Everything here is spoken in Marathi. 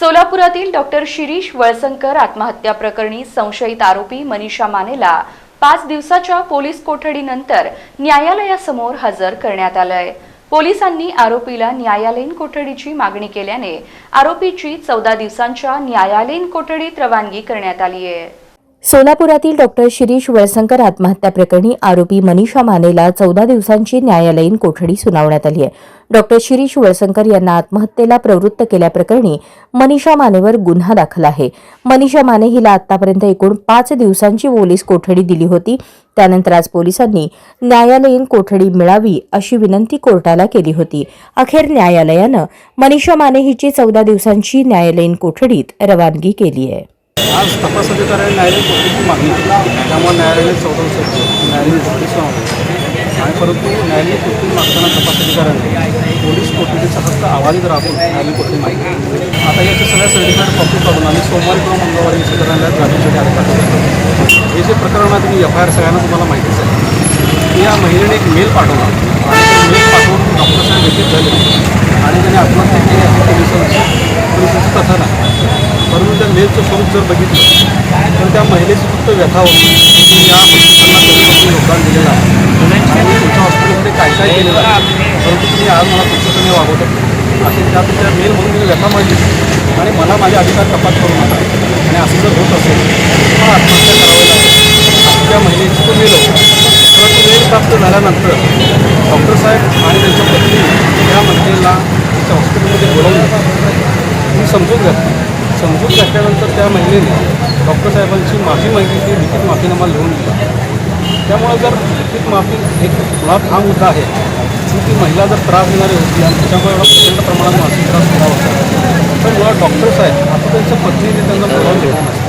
सोलापुरातील डॉक्टर शिरीष वळसंकर आत्महत्या प्रकरणी संशयित आरोपी मनीषा मानेला पाच दिवसाच्या पोलीस कोठडीनंतर न्यायालयासमोर हजर करण्यात आलंय. पोलिसांनी आरोपीला न्यायालयीन कोठडीची मागणी केल्याने आरोपीची चौदा दिवसांच्या न्यायालयीन कोठडीत रवानगी करण्यात आली आहे सोलापुरातील डॉक्टर शिरीष वळसंकर आत्महत्या प्रकरणी आरोपी मनीषा मानेला चौदा दिवसांची न्यायालयीन कोठडी सुनावण्यात आली आहे. डॉक्टर शिरीष वळसंकर यांना आत्महत्येला प्रवृत्त केल्याप्रकरणी मनीषा मानेवर गुन्हा दाखल आहे. मनीषा माने हिला आतापर्यंत एकूण पाच दिवसांची पोलीस कोठडी दिली होती. त्यानंतर आज पोलिसांनी न्यायालयीन कोठडी मिळावी अशी विनंती कोर्टाला केली होती. अखेर न्यायालयानं मनीषा माने हिची चौदा दिवसांची न्यायालयीन कोठडीत रवानगी केली आहे. आज तपास अधिकाऱ्याने न्यायालयीन कोठडीची मागणी केली त्यामुळे न्यायालयाने चौदा दिवसाची न्यायालयीन कोठडी सुनावली आणि परंतु न्यायालयीन कोठडी मागताना तपास अधिकाऱ्याने पोलीस कोठडीचा हक्क आवाजित राहून न्यायालयीन कोठडी मागली आता याच्या सगळ्या सर्टिफिकेट कॉपी काढून आम्ही सोमवारी किंवा मंगळवारी इथे न्यायालयात जाण्यासाठी आदेश पाठवतो. हे जे प्रकरण आहे तुम्ही एफ आय आर सगळ्यांना तुम्हाला माहितीच आहे. या महिलेने एक मेल पाठवला आणि तो मेल पाठवून डॉक्टर साहेब व्यतीत झाले आणि त्याने आत्महत्या केली आहे पोलिसांची पोलिसांचं कथन आहे परंतु त्या मेलचं स्वरूप जर बघितलं तर त्या महिलेची फक्त व्यथा होती. या हॉस्पिटलला योगदान दिलेलं आहे. आणि तुमच्या हॉस्पिटलमध्ये काय काय केलेलं आहे? परंतु तुम्ही आज मला तुमच्याकडे वागवतं. असे त्या तुमच्या म्हणून मी व्यथा मागितली आणि मला माझे अधिकार कपात करू नका. आणि असं जर होत असेल तर मला आत्महत्या करावी लागेल त्या महिलेची तो मेल होता. परंतु मेल प्राप्त झाल्यानंतर डॉक्टर साहेब आणि त्यांच्या पत्नी या महिलेला तिच्या हॉस्पिटलमध्ये बोलवलं. मी समजून घातली समजून घातल्यानंतर त्या महिलेने डॉक्टर साहेबांची माफी मागितली लिखित माफीनामा लिहून दिला. त्यामुळं जर लिखित माफी एक मुळात हा मुद्दा आहे की ती महिला जर त्रास देणारी होती आणि त्याच्यामुळे एवढा प्रचंड प्रमाणात मानसिक त्रास केला होता तर मुळात डॉक्टर साहेब आता त्यांच्या पत्नीने त्यांना बोलावून घेतलं